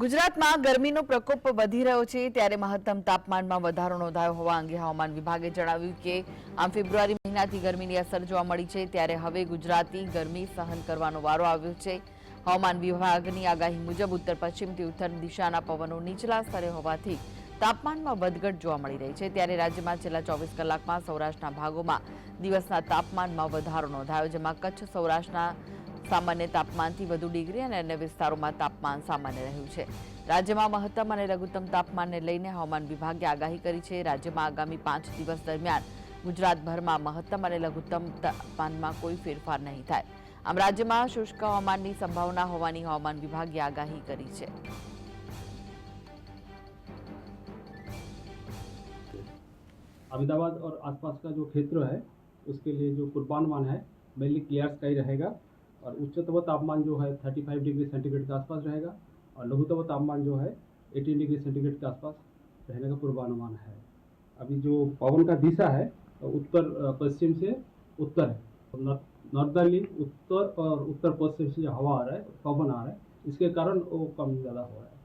ગુજરાતમાં ગરમીનો પ્રકોપ વધી રહ્યો છે, ત્યારે મહત્તમ તાપમાનમાં વધારો નોંધાયો હોવા અંગે હવામાન વિભાગે જણાવ્યું કે, આમ ફેબ્રુઆરી મહિનાથી ગરમીની અસર જોવા મળી છે, ત્યારે હવે ગુજરાતી ગરમી સહન કરવાનો વારો આવ્યો છે. હવામાન વિભાગની આગાહી મુજબ ઉત્તર પશ્ચિમથી ઉત્તર દિશાના પવનો નીચલા સ્તરે હોવાથી તાપમાનમાં વધઘટ જોવા મળી રહી છે, ત્યારે રાજ્યમાં છેલ્લા ચોવીસ કલાકમાં સૌરાષ્ટ્રના ભાગોમાં દિવસના તાપમાનમાં વધારો નોંધાયો, જેમાં કચ્છ, સૌરાષ્ટ્રના સામાન્ય તાપમાનથી વધુ ડિગ્રી અને અન્ય વિસ્તારોમાં તાપમાન સામાન્ય રહ્યું છે રાજ્યમાં મહત્તમ અને લઘુત્તમ તાપમાનને લઈને હવામાન વિભાગે આગાહી કરી છે રાજ્યમાં આગામી પાંચ દિવસ દરમિયાન ગુજરાતભરમાં મહત્તમ અને લઘુત્તમ તાપમાનમાં કોઈ ફેરફાર નહીં થાય આમ રાજ્યમાં શુષ્ક હવામાનની સંભાવના હોવાની હવામાન વિભાગે આગાહી કરી છે अहमदाबाद और आसपास का जो क्षेत्र है उसके लिए जो पूर्वानुमान है मेनली क्लियर स्काई रहेगा और उच्चतम तापमान जो है 35 डिग्री सेंटीग्रेड के आसपास रहेगा और लघुतम तापमान जो है 18 डिग्री सेंटीग्रेड के आसपास रहने का पूर्वानुमान है। अभी जो पवन का दिशा है तो उत्तर पश्चिम से उत्तर है। तो नॉर्दर्ली उत्तर और उत्तर पश्चिम से जो हवा आ रहा है, पवन आ रहा है, इसके कारण वो कम ज़्यादा हो रहा है।